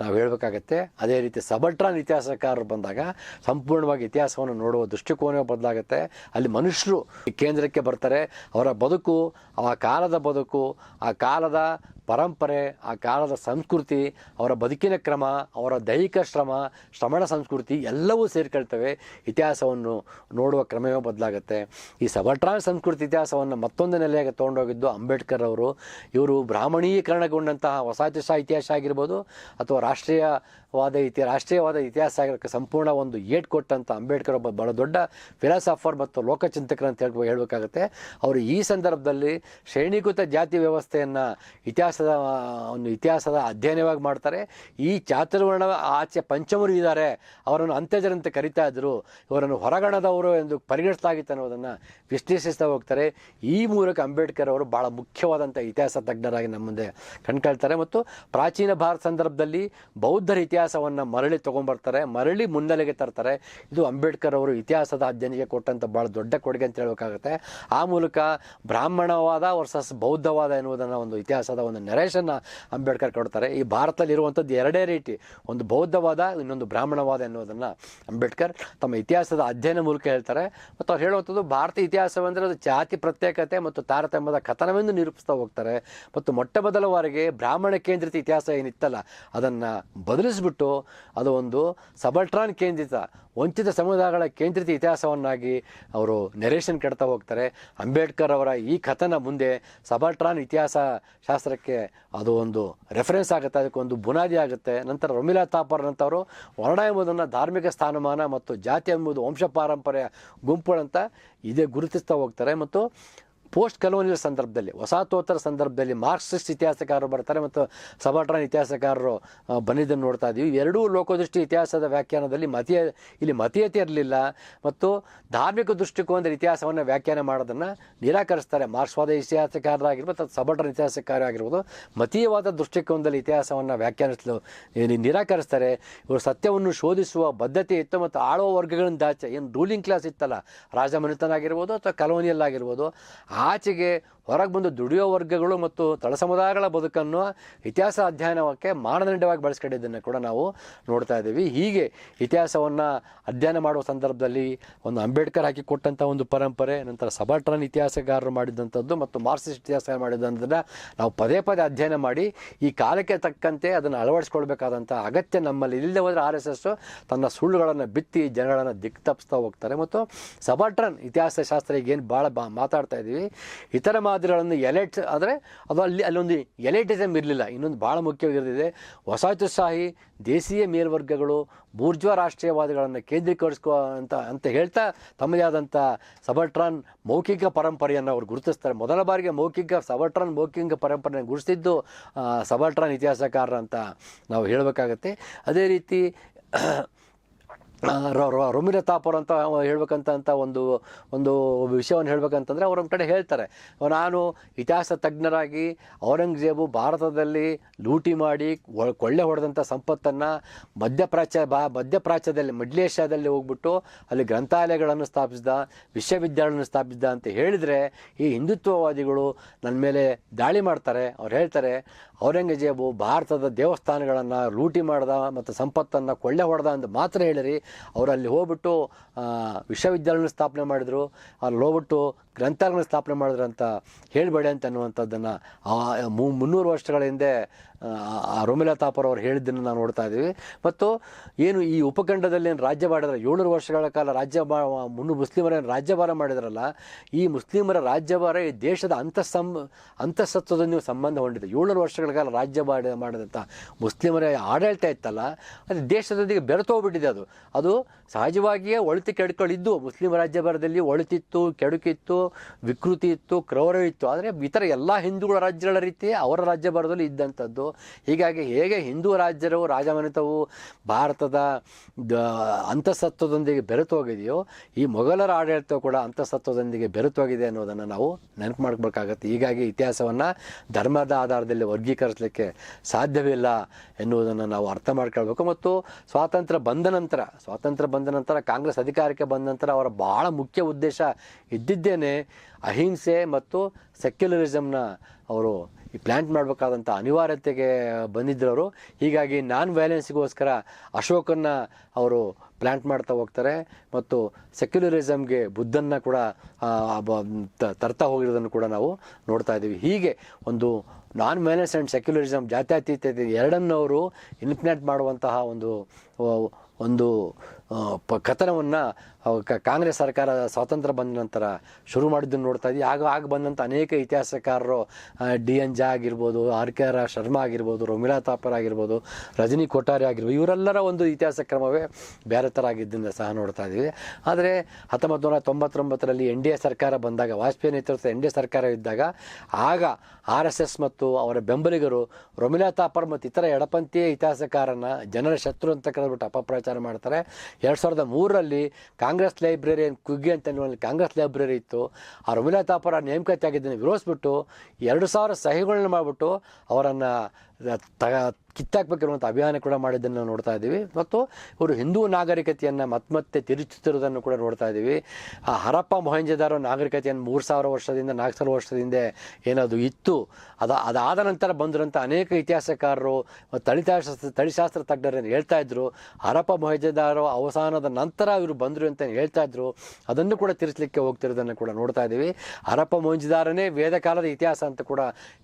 ನಾವು ಹೇಳಬೇಕಾಗತ್ತೆ. ಅದೇ ರೀತಿ ಸಬಲ್ಟ್ರಾನ್ ಇತಿಹಾಸಕಾರರು ಬಂದಾಗ ಸಂಪೂರ್ಣವಾಗಿ ಇತಿಹಾಸವನ್ನು ನೋಡುವ ದೃಷ್ಟಿಕೋನ ಬದಲಾಗುತ್ತೆ. ಅಲ್ಲಿ ಮನುಷ್ಯರು ಕೇಂದ್ರಕ್ಕೆ ಬರ್ತಾರೆ. ಅವರ ಬದುಕು, ಆ ಕಾಲದ ಬದುಕು, ಆ ಕಾಲದ ಪರಂಪರೆ, ಆ ಕಾಲದ ಸಂಸ್ಕೃತಿ, ಅವರ ಬದುಕಿನ ಕ್ರಮ, ಅವರ ದೈಹಿಕ ಶ್ರಮ, ಶ್ರಮಣ ಸಂಸ್ಕೃತಿ ಎಲ್ಲವೂ ಸೇರ್ಕೊಳ್ತವೆ. ಇತಿಹಾಸವನ್ನು ನೋಡುವ ಕ್ರಮವೇ ಬದಲಾಗುತ್ತೆ. ಈ ಸಬಲ್ಟ್ರಾನ್ ಸಂಸ್ಕೃತಿ ಇತಿಹಾಸವನ್ನು ಮತ್ತೊಂದು ನೆಲೆಯಾಗಿ ತೊಗೊಂಡೋಗಿದ್ದು ಅಂಬೇಡ್ಕರ್ ಅವರು. ಇವರು ಬ್ರಾಹ್ಮಣೀಕರಣಗೊಂಡಂತಹ ವಸಾಹತುಶಾಹಿ ಇತಿಹಾಸ ಆಗಿರ್ಬೋದು ಅಥವಾ ರಾಷ್ಟ್ರೀಯವಾದ ಇತಿ ರಾಷ್ಟ್ರೀಯವಾದ ಇತಿಹಾಸ ಆಗಿರೋಕ್ಕೆ ಸಂಪೂರ್ಣ ಒಂದು ಏಟ್ ಕೊಟ್ಟಂಥ ಅಂಬೇಡ್ಕರ್ ಒಬ್ಬ ಬಹಳ ದೊಡ್ಡ ಫಿಲಾಸಫರ್ ಮತ್ತು ಲೋಕಚಿಂತಕರು ಅಂತ ಹೇಳ್ಬೋ, ಹೇಳಬೇಕಾಗುತ್ತೆ. ಅವರು ಈ ಸಂದರ್ಭದಲ್ಲಿ ಶ್ರೇಣೀಕೃತ ಜಾತಿ ವ್ಯವಸ್ಥೆಯನ್ನು ಇತಿಹಾಸದ ಒಂದು ಇತಿಹಾಸದ ಅಧ್ಯಯನವಾಗಿ ಮಾಡ್ತಾರೆ. ಈ ಚಾತುರ್ವರ್ಣ ಆಚೆ ಪಂಚಮರು ಇದ್ದಾರೆ. ಅವರನ್ನು ಅಂತ್ಯಜರಂತೆ ಕರಿತಾ ಇದ್ದರು ಇವರನ್ನು ಹೊರಗಣದವರು ಎಂದು ಪರಿಗಣಿಸಲಾಗಿತ್ತು ಅನ್ನೋದನ್ನು ವಿಶ್ಲೇಷಿಸ್ತಾ ಹೋಗ್ತಾರೆ. ಈ ಮೂಲಕ ಅಂಬೇಡ್ಕರ್ ಅವರು ಬಹಳ ಮುಖ್ಯವಾದಂಥ ಇತಿಹಾಸ ತಜ್ಞರಾಗಿ ನಮ್ಮ ಮುಂದೆ ಕಣ್ಕೊಳ್ತಾರೆ. ಮತ್ತು ಪ್ರಾಚೀನ ಭಾರತ ಸಂದರ್ಭದಲ್ಲಿ ಬೌದ್ಧರ ಇತಿಹಾಸವನ್ನು ಮರಳಿ ತೊಗೊಂಬರ್ತಾರೆ ಮರಳಿ ಮುನ್ನೆಲೆಗೆ ತರ್ತಾರೆ. ಇದು ಅಂಬೇಡ್ಕರ್ ಅವರು ಇತಿಹಾಸದ ಅಧ್ಯಯನಕ್ಕೆ ಕೊಟ್ಟಂಥ ಭಾಳ ದೊಡ್ಡ ಕೊಡುಗೆ ಅಂತ ಹೇಳಬೇಕಾಗುತ್ತೆ. ಆ ಮೂಲಕ ಬ್ರಾಹ್ಮಣವಾದ ವರ್ಸಸ್ ಬೌದ್ಧವಾದ ಎನ್ನುವುದನ್ನು ಒಂದು ಇತಿಹಾಸದ ಒಂದು ನೆರೇಷನ್ನ ಅಂಬೇಡ್ಕರ್ ಕೊಡ್ತಾರೆ. ಈ ಭಾರತದಲ್ಲಿ ಇರುವಂಥದ್ದು ಎರಡೇ ರೀತಿ, ಒಂದು ಬೌದ್ಧವಾದ, ಇನ್ನೊಂದು ಬ್ರಾಹ್ಮಣವಾದ ಎನ್ನುವುದನ್ನು ಅಂಬೇಡ್ಕರ್ ತಮ್ಮ ಇತಿಹಾಸದ ಅಧ್ಯಯನ ಮೂಲಕ ಹೇಳ್ತಾರೆ. ಮತ್ತು ಅವ್ರು ಹೇಳುವಂಥದ್ದು ಭಾರತ ಇತಿಹಾಸವೆಂದರೆ ಅದು ಜಾತಿ ಪ್ರತ್ಯೇಕತೆ ಮತ್ತು ತಾರತಮ್ಯದ ಕಥನವೆಂದು ನಿರೂಪಿಸ್ತಾ ಹೋಗ್ತಾರೆ. ಮತ್ತು ಮೊಟ್ಟ ಮೊದಲ ಬಾರಿಗೆ ಬ್ರಾಹ್ಮಣ ಕೇಂದ್ರಿತ ಇತಿಹಾಸ ಏನಿತ್ತಲ್ಲ, ಅದನ್ನು ಬದಲಿಸ್ಬಿಟ್ಟು ಅದು ಒಂದು ಸಬಲ್ಟ್ರಾನ್ ಕೇಂದ್ರಿತ, ವಂಚಿತ ಸಮುದಾಯಗಳ ಕೇಂದ್ರಿತ ಇತಿಹಾಸವನ್ನಾಗಿ ಅವರು ನೆರೇಷನ್ ಕೆಡ್ತಾ ಹೋಗ್ತಾರೆ. ಅಂಬೇಡ್ಕರ್ ಅವರ ಈ ಕಥನ ಮುಂದೆ ಸಬಲ್ಟ್ರಾನ್ ಇತಿಹಾಸ ಶಾಸ್ತ್ರಕ್ಕೆ ಅದು ಒಂದು ರೆಫರೆನ್ಸ್ ಆಗುತ್ತೆ, ಅದಕ್ಕೆ ಒಂದು ಬುನಾದಿ ಆಗುತ್ತೆ. ನಂತರ ರೊಮಿಲಾ ತಾಪರ್ ನಂತವರು ವರ್ಣ ಎಂಬುದನ್ನು ಧಾರ್ಮಿಕ ಸ್ಥಾನಮಾನ ಮತ್ತು ಜಾತಿ ಎಂಬುದು ವಂಶ ಪಾರಂಪರ್ಯ ಗುಂಪುಗಳಂತ ಇದೇ ಗುರುತಿಸ್ತಾ ಹೋಗ್ತಾರೆ. ಮತ್ತು ಪೋಸ್ಟ್ ಕಲೋನಿಯಲ್ ಸಂದರ್ಭದಲ್ಲಿ, ವಸಾಹತೋತ್ತರ ಸಂದರ್ಭದಲ್ಲಿ ಮಾರ್ಕ್ಸಿಸ್ಟ್ ಇತಿಹಾಸಕಾರರು ಬರ್ತಾರೆ ಮತ್ತು ಸಬಾಟ್ರಾನ್ ಇತಿಹಾಸಕಾರರು ಬಂದಿದ್ದನ್ನು ನೋಡ್ತಾ ಇದ್ದೀವಿ. ಎರಡೂ ಲೋಕದೃಷ್ಟಿ ಇತಿಹಾಸದ ವ್ಯಾಖ್ಯಾನದಲ್ಲಿ ಮತೀಯ, ಇಲ್ಲಿ ಮತೀಯತೆ ಇರಲಿಲ್ಲ ಮತ್ತು ಧಾರ್ಮಿಕ ದೃಷ್ಟಿಕೋನದ ಇತಿಹಾಸವನ್ನು ವ್ಯಾಖ್ಯಾನ ಮಾಡೋದನ್ನು ನಿರಾಕರಿಸ್ತಾರೆ. ಮಾರ್ಕ್ಸ್ವಾದ ಇತಿಹಾಸಕಾರರಾಗಿರ್ಬೋದು ಅಥವಾ ಸಬಾಟ್ರಾನ್ ಇತಿಹಾಸಕಾರ ಆಗಿರ್ಬೋದು ಮತೀಯವಾದ ದೃಷ್ಟಿಕೋನದಲ್ಲಿ ಇತಿಹಾಸವನ್ನು ವ್ಯಾಖ್ಯಾನಿಸಲು ನಿರಾಕರಿಸ್ತಾರೆ. ಇವರು ಸತ್ಯವನ್ನು ಶೋಧಿಸುವ ಬದ್ಧತೆ ಇತ್ತು ಮತ್ತು ಆಳುವ ವರ್ಗಗಳಿಂದ ಆಚೆ. ಏನು ರೂಲಿಂಗ್ ಕ್ಲಾಸ್ ಇತ್ತಲ್ಲ, ರಾಜಮನೆತನ ಆಗಿರ್ಬೋದು ಅಥವಾ ಕಲೋನಿಯಲ್ ಆಗಿರ್ಬೋದು ಆಚೆಗೆ ಹೊರಗೆ ಬಂದು ದುಡಿಯೋ ವರ್ಗಗಳು ಮತ್ತು ತಳ ಸಮುದಾಯಗಳ ಬದುಕನ್ನು ಇತಿಹಾಸ ಅಧ್ಯಯನಕ್ಕೆ ಮಾನದಂಡವಾಗಿ ಬಳಸ್ಕೊಂಡಿದ್ದನ್ನು ಕೂಡ ನಾವು ನೋಡ್ತಾ ಇದ್ದೀವಿ. ಹೀಗೆ ಇತಿಹಾಸವನ್ನು ಅಧ್ಯಯನ ಮಾಡುವ ಸಂದರ್ಭದಲ್ಲಿ ಒಂದು ಅಂಬೇಡ್ಕರ್ ಹಾಕಿ ಕೊಟ್ಟಂಥ ಒಂದು ಪರಂಪರೆ, ನಂತರ ಸಬಾಟ್ರನ್ ಇತಿಹಾಸಗಾರರು ಮಾಡಿದಂಥದ್ದು ಮತ್ತು ಮಾರ್ಕ್ಸಿಸ್ಟ್ ಇತಿಹಾಸ ಮಾಡಿದಂಥದ್ದನ್ನು ನಾವು ಪದೇ ಪದೇ ಅಧ್ಯಯನ ಮಾಡಿ, ಈ ಕಾಲಕ್ಕೆ ತಕ್ಕಂತೆ ಅದನ್ನು ಅಳವಡಿಸ್ಕೊಳ್ಬೇಕಾದಂಥ ಅಗತ್ಯ ನಮ್ಮಲ್ಲಿ ಇಲ್ಲದೆ ಹೋದರೆ ಆರ್ ಎಸ್ ಎಸ್ ತನ್ನ ಸುಳ್ಳುಗಳನ್ನು ಬಿತ್ತಿ ಜನಗಳನ್ನು ದಿಕ್ ತಪ್ಪಿಸ್ತಾ ಹೋಗ್ತಾರೆ. ಮತ್ತು ಸಬಾಟ್ರನ್ ಇತಿಹಾಸ ಶಾಸ್ತ್ರ ಈಗೇನು ಭಾಳ ಬಾ, ಮಾತಾಡ್ತಾ ಇದ್ದೀವಿ. ಇತರ ಮಾದರಿಗಳನ್ನು ಎಲೆಟ್ ಆದರೆ ಅದು ಅಲ್ಲಿ ಅಲ್ಲೊಂದು ಎಲೆಟಿಸಮ್ ಇರಲಿಲ್ಲ. ಇನ್ನೊಂದು ಭಾಳ ಮುಖ್ಯವಾಗಿರೋದಿದೆ. ವಸಾಹತುಶಾಹಿ ದೇಶೀಯ ಮೇಲ್ವರ್ಗಗಳು ಬೂರ್ಜ್ವಾ ರಾಷ್ಟ್ರೀಯವಾದಿಗಳನ್ನು ಕೇಂದ್ರೀಕರಿಸ್ಕೋ ಅಂತ ಅಂತ ಹೇಳ್ತಾ ತಮ್ಮದೇ ಆದಂಥ ಸಬಲ್ಟ್ರಾನ್ ಮೌಖಿಕ ಪರಂಪರೆಯನ್ನು ಅವರು ಗುರುತಿಸ್ತಾರೆ. ಮೊದಲ ಬಾರಿಗೆ ಮೌಖಿಕ ಸಬಲ್ಟ್ರಾನ್ ಮೌಖಿಕ ಪರಂಪರೆಯನ್ನು ಗುರುತಿಸಿದ್ದು ಆ, ಸಬಲ್ಟ್ರಾನ್ ಇತಿಹಾಸಕಾರರು ಅಂತ ನಾವು ಹೇಳಬೇಕಾಗತ್ತೆ. ಅದೇ ರೀತಿ ಆ, ರ- ರ- ರೊಮಿಲ ತಾಪರ್ ಅಂತ ಹೇಳ್ಬೇಕಂತ ಅಂತ ಒಂದು ಒಂದು ವಿಷಯವನ್ನು ಹೇಳ್ಬೇಕಂತಂದರೆ ಅವ್ರ ಒಂದು ಕಡೆ ಹೇಳ್ತಾರೆ. ನಾನು ಇತಿಹಾಸ ತಜ್ಞರಾಗಿ ಔರಂಗಜೇಬು ಭಾರತದಲ್ಲಿ ಲೂಟಿ ಮಾಡಿ ಕೊಳ್ಳೆ ಹೊಡೆದಂಥ ಸಂಪತ್ತನ್ನು ಮಧ್ಯಪ್ರಾಚ್ಯ ಬಾ ಮಧ್ಯಪ್ರಾಚ್ಯದಲ್ಲಿ ಮಿಡ್ಲ್ ಏಷ್ಯಾದಲ್ಲಿ ಹೋಗ್ಬಿಟ್ಟು ಅಲ್ಲಿ ಗ್ರಂಥಾಲಯಗಳನ್ನು ಸ್ಥಾಪಿಸಿದ ವಿಶ್ವವಿದ್ಯಾಲಯಗಳನ್ನು ಸ್ಥಾಪಿಸಿದ ಅಂತ ಹೇಳಿದರೆ ಈ ಹಿಂದುತ್ವವಾದಿಗಳು ನನ್ನ ಮೇಲೆ ದಾಳಿ ಮಾಡ್ತಾರೆ. ಅವ್ರು ಹೇಳ್ತಾರೆ ಔರಂಗಜೇಬು ಭಾರತದ ದೇವಸ್ಥಾನಗಳನ್ನು ಲೂಟಿ ಮಾಡ್ದ ಮತ್ತು ಸಂಪತ್ತನ್ನು ಕೊಳ್ಳೆ ಹೊಡೆದ ಅಂತ ಮಾತ್ರ ಹೇಳಿರಿ. ಅವರು ಅಲ್ಲಿ ಹೋಗ್ಬಿಟ್ಟು ಆ, ವಿಶ್ವವಿದ್ಯಾಲಯನ ಸ್ಥಾಪನೆ ಮಾಡಿದರು ಅಲ್ಲಿ ಹೋಗ್ಬಿಟ್ಟು ಗ್ರಂಥಾಲಯನ ಸ್ಥಾಪನೆ ಮಾಡಿದ್ರು ಅಂತ ಹೇಳಬೇಡಿ ಅಂತ ಅನ್ನುವಂಥದ್ದನ್ನು ಮುನ್ನೂರು ವರ್ಷಗಳ ಹಿಂದೆ ಆ, ಆ ರೋಮಿಲಾ ತಾಪರ್ ಅವರು ಹೇಳಿದ್ದನ್ನು ನಾವು ನೋಡ್ತಾ ಇದ್ದೀವಿ. ಮತ್ತು ಏನು ಈ ಉಪಖಂಡದಲ್ಲಿ ಏನು ರಾಜ್ಯ ಮಾಡಿದ್ರೆ ಏಳ್ನೂರು ವರ್ಷಗಳ ಕಾಲ ರಾಜ್ಯ ಮುನ್ನು ಮುಸ್ಲಿಮರೇನು ರಾಜ್ಯಭಾರ ಮಾಡಿದ್ರಲ್ಲ ಈ ಮುಸ್ಲಿಮರ ರಾಜ್ಯಭಾರ ಈ ದೇಶದ ಅಂತಸ್ಸಂ ಅಂತಃಸತ್ವದೊಂದಿಗೆ ಸಂಬಂಧ ಹೊಂದಿದೆ. ಏಳ್ನೂರು ವರ್ಷಗಳ ಕಾಲ ರಾಜ್ಯ ಮಾಡಿ ಮಾಡಿದಂಥ ಮುಸ್ಲಿಮರ ಆಡಳಿತ ಇತ್ತಲ್ಲ ಅದು ದೇಶದೊಂದಿಗೆ ಬೆರೆತೋಗ್ಬಿಟ್ಟಿದೆ ಅದು. ಅದು ಸಹಜವಾಗಿಯೇ ಒಳಿತು ಕೆಡುಕಳಿದ್ದು. ಮುಸ್ಲಿಂ ರಾಜ್ಯಭಾರದಲ್ಲಿ ಒಳಿತಿತ್ತು, ಕೆಡುಕಿತ್ತು, ವಿಕೃತಿ ಇತ್ತು ಕ್ರೌರ ಇತ್ತು. ಆದರೆ ಇತರ ಎಲ್ಲ ಹಿಂದೂಗಳ ರಾಜ್ಯಗಳ ರೀತಿ ಅವರ ರಾಜ್ಯಭಾರದಲ್ಲಿ ಇದ್ದಂಥದ್ದು. ಹೀಗಾಗಿ ಹೇಗೆ ಹಿಂದೂ ರಾಜ್ಯರು, ರಾಜಮನೆತವು ಭಾರತದ ಅಂತಸತ್ವದೊಂದಿಗೆ ಅಂತಃಸತ್ವದೊಂದಿಗೆ ಬೆರೆತು ಹೋಗಿದೆಯೋ, ಈ ಮೊಘಲರ ಆಡಳಿತ ಕೂಡ ಅಂತಸತ್ವದೊಂದಿಗೆ ಬೆರೆತು ಹೋಗಿದೆ ಅನ್ನೋದನ್ನು ನಾವು ನೆನಪು ಮಾಡ್ಬೇಕಾಗತ್ತೆ ಹೀಗಾಗಿ ಇತಿಹಾಸವನ್ನು ಧರ್ಮದ ಆಧಾರದಲ್ಲಿ ವರ್ಗೀಕರಿಸಲಿಕ್ಕೆ ಸಾಧ್ಯವಿಲ್ಲ ಎನ್ನುವುದನ್ನು ನಾವು ಅರ್ಥ ಮಾಡ್ಕೊಳ್ಬೇಕು. ಮತ್ತು ಸ್ವಾತಂತ್ರ್ಯ ಬಂದ ನಂತರ ಸ್ವಾತಂತ್ರ್ಯ ಬಂದ ನಂತರ, ಕಾಂಗ್ರೆಸ್ ಅಧಿಕಾರಕ್ಕೆ ಬಂದ ನಂತರ ಅವರ ಬಹಳ ಮುಖ್ಯ ಉದ್ದೇಶ ಇದ್ದಿದ್ದೇನೆ, ಅಹಿಂಸೆ ಮತ್ತು ಸೆಕ್ಯುಲರಿಸಮ್ನ ಅವರು ಈ ಪ್ಲ್ಯಾಂಟ್ ಮಾಡಬೇಕಾದಂಥ ಅನಿವಾರ್ಯತೆಗೆ ಬಂದಿದ್ದವರು ಹೀಗಾಗಿ ನಾನ್ ವ್ಯಾಲೆನ್ಸ್ಗೋಸ್ಕರ ಅಶೋಕನ್ನ ಅವರು ಪ್ಲ್ಯಾಂಟ್ ಮಾಡ್ತಾ ಹೋಗ್ತಾರೆ ಮತ್ತು ಸೆಕ್ಯುಲರಿಸಮ್ಗೆ ಬುದ್ಧನ್ನ ಕೂಡ ತರ್ತಾ ಹೋಗಿರೋದನ್ನು ಕೂಡ ನಾವು ನೋಡ್ತಾ ಇದ್ದೀವಿ. ಹೀಗೆ ಒಂದು ನಾನ್ ವ್ಯಾಲೆನ್ಸ್ ಆ್ಯಂಡ್ ಸೆಕ್ಯುಲರಿಸಮ್ ಜಾತ್ಯತೀತ ಎರಡನ್ನವರು ಇಂಪ್ಲಿಮೆಂಟ್ ಮಾಡುವಂತಹ ಒಂದು ಒಂದು ಪ ಕಥನವನ್ನು ಕಾಂಗ್ರೆಸ್ ಸರ್ಕಾರ ಸ್ವಾತಂತ್ರ್ಯ ಬಂದ ನಂತರ ಶುರು ಮಾಡಿದ್ದನ್ನು ನೋಡ್ತಾ ಇದ್ದೀವಿ ಆಗ ಆಗ ಬಂದಂಥ ಅನೇಕ ಇತಿಹಾಸಕಾರರು ಡಿ. ಎನ್. ಜಾ. ಆಗಿರ್ಬೋದು, ಆರ್. ಕೆ. ಆರ್. ಶರ್ಮಾ ಆಗಿರ್ಬೋದು, ರೋಮಿಲಾ ತಾಪರ್ ಆಗಿರ್ಬೋದು, ರಜನಿ ಕೊಠಾರಿ ಆಗಿರ್ಬೋದು, ಇವರೆಲ್ಲರ ಒಂದು ಇತಿಹಾಸ ಕ್ರಮವೇ ಬೇರೆ ಥರ ಆಗಿದ್ದನ್ನು ಸಹ ನೋಡ್ತಾ ಇದ್ದೀವಿ ಆದರೆ ಹತ್ತೊಂಬತ್ತು ನೂರ ತೊಂಬತ್ತೊಂಬತ್ತರಲ್ಲಿ ಎನ್ ಡಿ ಎ ಸರ್ಕಾರ ಬಂದಾಗ, ವಾಜಪೇಯಿ ನೇತೃತ್ವದ ಎನ್ ಡಿ ಎ ಸರ್ಕಾರ ಇದ್ದಾಗ, ಆಗ ಆರ್ ಎಸ್ ಎಸ್ ಮತ್ತು ಅವರ ಬೆಂಬಲಿಗರು ರೊಮಿಲಾ ತಾಪರ್ ಮತ್ತು ಇತರ ಎಡಪಂಥೀಯ ಇತಿಹಾಸಕಾರನ ಜನರ ಶತ್ರು ಅಂತ ಕರೆದ್ಬಿಟ್ಟು ಅಪಪ್ರಚಾರ ಮಾಡ್ತಾರೆ. ಎರಡು ಸಾವಿರದ ಮೂರರಲ್ಲಿ ಕಾಂಗ್ರೆಸ್ ಲೈಬ್ರರಿ ಕುಗ್ಗಿ ಅಂತ ಕಾಂಗ್ರೆಸ್ ಲೈಬ್ರರಿ ಇತ್ತು. ಆ ರಮೀಲಾ ತಾಪರ ನೇಮಕಾತಿ ಆಗಿದ್ದನ್ನು ವಿರೋಧಿಸ್ಬಿಟ್ಟು ಎರಡು ಸಾವಿರ ಸಹಿಗಳನ್ನ ಮಾಡಿಬಿಟ್ಟು ಅವರನ್ನು ತ ಕಿತ್ತಾಕ್ಬೇಕಿರುವಂಥ ಅಭಿಯಾನ ಕೂಡ ಮಾಡಿದ್ದನ್ನು ನೋಡ್ತಾ ಇದ್ದೀವಿ. ಮತ್ತು ಇವರು ಹಿಂದೂ ನಾಗರಿಕತೆಯನ್ನು ಮತ್ತೆ ತಿರುಚುತ್ತಿರುವುದನ್ನು ಕೂಡ ನೋಡ್ತಾ ಇದ್ದೀವಿ. ಆ ಹರಪ್ಪ ಮೊಹಂಜದಾರೋ ನಾಗರಿಕತೆಯನ್ನು ಮೂರು ಸಾವಿರ ವರ್ಷದಿಂದ, ನಾಲ್ಕು ಸಾವಿರ ವರ್ಷದಿಂದ ಏನದು ಇತ್ತು. ಅದ, ಅದಾದ ನಂತರ ಬಂದಿರೋಂಥ ಅನೇಕ ಇತಿಹಾಸಕಾರರು ತಳಿತಾಶಾಸ್ತ್ರ ತಳಿತಾಶ ತಳಿಶಾಸ್ತ್ರ ತಜ್ಞರನ್ನು ಹೇಳ್ತಾ ಇದ್ರು. ಹರಪ್ಪ ಮೊಹಂಜದಾರೋ ಅವಸಾನದ ನಂತರ ಇವರು ಬಂದರು ಅಂತ ಹೇಳ್ತಾ ಇದ್ರು. ಅದನ್ನು ಕೂಡ ತಿರ್ಸ್ಲಿಕ್ಕೆ ಹೋಗ್ತಿರೋದನ್ನು ಕೂಡ ನೋಡ್ತಾ ಇದ್ದೀವಿ. ಹರಪ್ಪ ಮೊಹಂಜದಾರನೇ ವೇದ ಕಾಲದ ಇತಿಹಾಸ ಅಂತ ಕೂಡ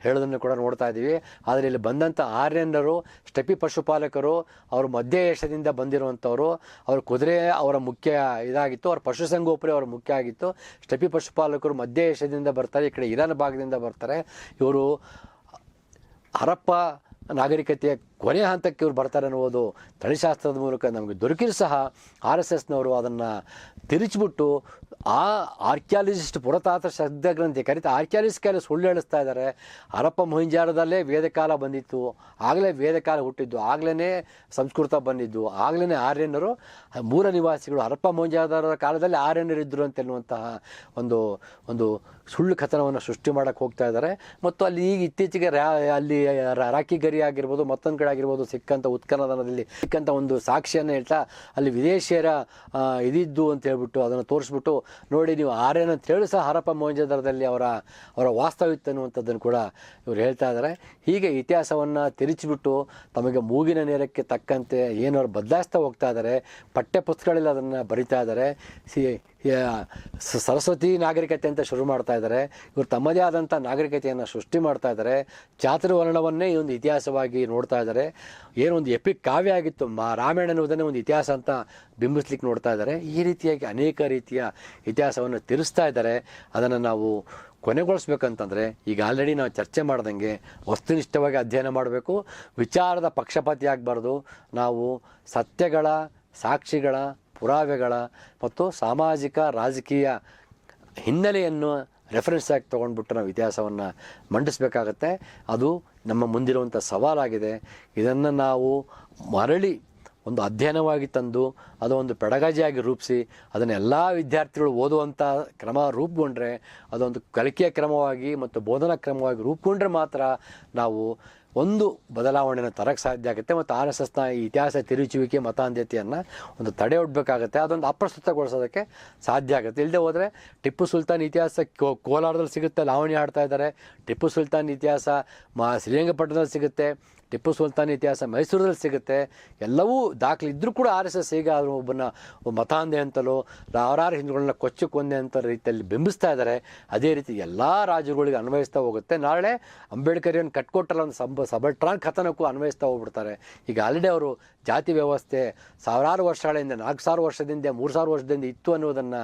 ಹೇಳೋದನ್ನು ಕೂಡ ನೋಡ್ತಾ ಇದ್ದೀವಿ. ಆದರೆ ಇಲ್ಲಿ ಬಂದಂಥ ಆರ್ಯನರು ಸ್ಟೆಪಿ ಪಶುಪಾಲಕರು, ಅವರು ಮಧ್ಯ ಏಷ್ಯಾದಿಂದ ಬಂದಿರುವಂಥವ್ರು, ಅವ್ರ ಕುದುರೆ ಅವರ ಮುಖ್ಯ ಇದಾಗಿತ್ತು, ಅವ್ರ ಪಶುಸಂಗೋಪನೆ ಅವರ ಮುಖ್ಯ ಆಗಿತ್ತು. ಸ್ಟೆಪಿ ಪಶುಪಾಲಕರು ಮಧ್ಯ ಏಷ್ಯಾದಿಂದ ಬರ್ತಾರೆ, ಈ ಕಡೆ ಇರಾನ್ ಭಾಗದಿಂದ ಬರ್ತಾರೆ. ಇವರು ಹರಪ್ಪ ನಾಗರಿಕತೆಯ ಕೊನೆಯ ಹಂತಕ್ಕೆ ಇವ್ರು ಬರ್ತಾರೆ ಅನ್ನುವುದು ತಳಿಶಾಸ್ತ್ರದ ಮೂಲಕ ನಮಗೆ ದೊರಕಿದ್ರು ಸಹ ಆರ್ ಎಸ್ ಎಸ್ನವರು ಅದನ್ನು ತಿರುಚಿಬಿಟ್ಟು ಆ ಆರ್ಕಿಯಾಲಜಿಸ್ಟ್ ಪುರತಾತ್ರ ಶಬ್ದಗ್ರಂಥಿ ಕರಿತ ಆರ್ಕಿಯಾಲಜಿಸ್ಟ್ ಕೈಲಿ ಸುಳ್ಳು ಹೇಳಿಸ್ತಾ ಇದ್ದಾರೆ. ಹರಪ್ಪ ಮೊಹಿಂಜಾರದಲ್ಲೇ ವೇದಕಾಲ ಬಂದಿತ್ತು. ಆಗಲೇ ವೇದಕಾಲ ಹುಟ್ಟಿದ್ದು. ಆಗಲೇ ಸಂಸ್ಕೃತ ಬಂದಿದ್ದು. ಆಗಲೇ ಆರ್ಯನರು, ಮೂಲ ನಿವಾಸಿಗಳು ಹರಪ್ಪ ಮೊಹಿಂಜಾರದ ಕಾಲದಲ್ಲಿ ಆರ್ಯನರು ಇದ್ದರು ಅಂತ ಎನ್ನುವಂತಹ ಒಂದು ಒಂದು ಸುಳ್ಳು ಕಥನವನ್ನು ಸೃಷ್ಟಿ ಮಾಡೋಕ್ಕೆ ಹೋಗ್ತಾ ಇದ್ದಾರೆ ಮತ್ತು ಅಲ್ಲಿ ಈಗ ಇತ್ತೀಚೆಗೆ ರ್ಯಾ ಅಲ್ಲಿ ರಾ- ರಾಕಿ ಗರಿ ಆಗಿರ್ಬೋದು, ಮತ್ತೊಂದು ಕಡೆ ಆಗಿರ್ಬೋದು ಸಿಕ್ಕಂಥ ಉತ್ಖನನದಲ್ಲಿ ಸಿಕ್ಕಂಥ ಒಂದು ಸಾಕ್ಷಿಯನ್ನು ಹೇಳ್ತಾ ಅಲ್ಲಿ ವಿದೇಶಿಯರ ಇದಿದ್ದು ಅಂತ ಹೇಳ್ಬಿಟ್ಟು ಅದನ್ನು ತೋರಿಸ್ಬಿಟ್ಟು ನೋಡಿ ನೀವು ಆರ್ಯನ ಹೇಳಿ ಸಹ ಹರಪ್ಪ ಮೊಹಂಜದಾರದಲ್ಲಿ ಅವರ ಅವರ ವಾಸ್ತವ ಇತ್ತು ಅನ್ನುವಂಥದ್ದನ್ನು ಕೂಡ ಇವರು ಹೇಳ್ತಾ ಇದ್ದಾರೆ ಹೀಗೆ ಇತಿಹಾಸವನ್ನು ತಿರುಚಿಬಿಟ್ಟು ತಮಗೆ ಮೂಗಿನ ನೇರಕ್ಕೆ ತಕ್ಕಂತೆ ಏನು ಅವ್ರು ಬದಲಾಯಿಸ್ತಾ ಹೋಗ್ತಾ ಇದ್ದಾರೆ ಪಠ್ಯ ಪುಸ್ತಕಗಳಲ್ಲಿ ಅದನ್ನು ಬರಿತಾ ಇದ್ದಾರೆ ಸ- ಸರಸ್ವತಿ ನಾಗರಿಕತೆ ಅಂತ ಶುರು ಮಾಡ್ತಾ ಇದ್ದಾರೆ ಇವರು ತಮ್ಮದೇ ಆದಂಥ ನಾಗರಿಕತೆಯನ್ನು ಸೃಷ್ಟಿ ಮಾಡ್ತಾ ಇದ್ದಾರೆ ಚಾತುರ್ವರ್ಣವನ್ನೇ ಈ ಒಂದು ಇತಿಹಾಸವಾಗಿ ನೋಡ್ತಾ ಇದ್ದಾರೆ ಏನೊಂದು ಎಪಿಕ್ ಕಾವ್ಯ ಆಗಿತ್ತು. ಮಾ, ರಾಮಾಯಣ ಅನ್ನೋದನ್ನೇ ಒಂದು ಇತಿಹಾಸ ಅಂತ ಬಿಂಬಿಸ್ಲಿಕ್ಕೆ ನೋಡ್ತಾ ಇದ್ದಾರೆ ಈ ರೀತಿಯಾಗಿ ಅನೇಕ ರೀತಿಯ ಇತಿಹಾಸವನ್ನು ತಿರುಸ್ತಾ ಇದ್ದಾರೆ ಅದನ್ನು ನಾವು ಕೊನೆಗೊಳಿಸ್ಬೇಕಂತಂದರೆ, ಈಗ ಆಲ್ರೆಡಿ ನಾವು ಚರ್ಚೆ ಮಾಡ್ದಂಗೆ ವಸ್ತುನಿಷ್ಠವಾಗಿ ಅಧ್ಯಯನ ಮಾಡಬೇಕು. ವಿಚಾರದ ಪಕ್ಷಪಾತಿ ಆಗಬಾರ್ದು ನಾವು ಸತ್ಯಗಳ ಸಾಕ್ಷಿಗಳ, ಪುರಾವೆಗಳ ಮತ್ತು ಸಾಮಾಜಿಕ, ರಾಜಕೀಯ ಹಿನ್ನೆಲೆಯನ್ನು ರೆಫರೆನ್ಸ್ ಆಗಿ ತೊಗೊಂಡ್ಬಿಟ್ಟು ನಾವು ಇತಿಹಾಸವನ್ನು ಮಂಡಿಸಬೇಕಾಗತ್ತೆ. ಅದು ನಮ್ಮ ಮುಂದಿರುವಂಥ ಸವಾಲಾಗಿದೆ. ಇದನ್ನು ನಾವು ಮರಳಿ ಒಂದು ಅಧ್ಯಯನವಾಗಿ ತಂದು ಅದು ಒಂದು ಪೆಡಗಾಜಿಯಾಗಿ ರೂಪಿಸಿ ಅದನ್ನು ಎಲ್ಲ ವಿದ್ಯಾರ್ಥಿಗಳು ಓದುವಂಥ ಕ್ರಮ ರೂಪುಗೊಂಡ್ರೆ ಅದೊಂದು ಕಲಿಕೆಯ ಕ್ರಮವಾಗಿ ಮತ್ತು ಬೋಧನಾ ಕ್ರಮವಾಗಿ ರೂಪುಗೊಂಡ್ರೆ ಮಾತ್ರ ನಾವು ಒಂದು ಬದಲಾವಣೆಯನ್ನು ತರಕ್ಕೆ ಸಾಧ್ಯ ಆಗುತ್ತೆ ಮತ್ತು ಆರ್ ಎಸ್ ಎಸ್ನ ಇತಿಹಾಸ ತಿರುಚುವಿಕೆ ಮತಾಂಧ್ಯತೆಯನ್ನು ಒಂದು ತಡೆ ಒಡ್ಬೇಕಾಗತ್ತೆ, ಅದೊಂದು ಅಪ್ರಸ್ತುತಗೊಳಿಸೋದಕ್ಕೆ ಸಾಧ್ಯ ಆಗುತ್ತೆ. ಇಲ್ಲದೆ ಹೋದರೆ ಟಿಪ್ಪು ಸುಲ್ತಾನ್ ಇತಿಹಾಸ ಕೋಲಾರದಲ್ಲಿ ಸಿಗುತ್ತೆ ಲಾವಣಿ ಆಡ್ತಾ ಇದ್ದಾರೆ, ಟಿಪ್ಪು ಸುಲ್ತಾನ್ ಇತಿಹಾಸ ಮಾ, ಶ್ರೀರಂಗಪಟ್ಟಣದಲ್ಲಿ ಸಿಗುತ್ತೆ ಟಿಪ್ಪು ಸುಲ್ತಾನ್ ಇತಿಹಾಸ ಮೈಸೂರಲ್ಲಿ ಸಿಗುತ್ತೆ. ಎಲ್ಲವೂ ದಾಖಲೆ ಇದ್ದರೂ ಕೂಡ ಆರ್ ಎಸ್ ಎಸ್ ಈಗ ಅವರು ಒಬ್ಬನ ಒಬ್ಬ ಮತಾಂಧೆ ಅಂತಲೋ, ಸಾವಿರಾರು ಹಿಂದೂಗಳನ್ನ ಕೊಚ್ಚು ಕೊಂದೆ ಅಂತ ರೀತಿಯಲ್ಲಿ ಬಿಂಬಿಸ್ತಾ ಇದ್ದಾರೆ. ಅದೇ ರೀತಿ ಎಲ್ಲ ರಾಜರುಗಳಿಗೆ ಅನ್ವಯಿಸ್ತಾ ಹೋಗುತ್ತೆ. ನಾಳೆ ಅಂಬೇಡ್ಕರಿಯನ್ನು ಕಟ್ಕೊಟ್ಟಲ್ಲ ಒಂದು ಸಬ್, ಸಬಲ್ಟ್ರಾನ್ ಕಥನಕ್ಕೂ ಅನ್ವಯಿಸ್ತಾ ಹೋಗ್ಬಿಡ್ತಾರೆ. ಈಗ ಆಲ್ರೆಡಿ ಅವರು ಜಾತಿ ವ್ಯವಸ್ಥೆ ಸಾವಿರಾರು ವರ್ಷಗಳಿಂದ, ನಾಲ್ಕು ಸಾವಿರ ವರ್ಷದಿಂದ, ಮೂರು ಸಾವಿರ ವರ್ಷದಿಂದ ಇತ್ತು ಅನ್ನೋದನ್ನು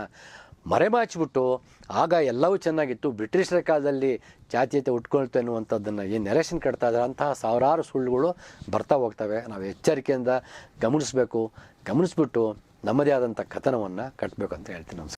ಮರೆಮಾಚಿಬಿಟ್ಟು ಆಗ ಎಲ್ಲವೂ ಚೆನ್ನಾಗಿತ್ತು. ಬ್ರಿಟಿಷರ ಕಾಲದಲ್ಲಿ ಜಾತೀಯತೆ ಉಟ್ಕೊಳ್ತು ಅನ್ನುವಂಥದ್ದನ್ನು ಏನು ನೆರೆಷನ್ ಕಟ್ತಾ ಇದ್ದಾರೆ. ಅಂತಹ ಸಾವಿರಾರು ಸುಳ್ಳುಗಳು ಬರ್ತಾ ಹೋಗ್ತವೆ. ನಾವು ಎಚ್ಚರಿಕೆಯಿಂದ ಗಮನಿಸಬೇಕು. ಗಮನಿಸ್ಬಿಟ್ಟು ನಮ್ಮದೇ ಆದಂಥ ಕಥನವನ್ನು ಕಟ್ಟಬೇಕು ಅಂತ ಹೇಳ್ತೀನಿ. ನಮಸ್ಕಾರ.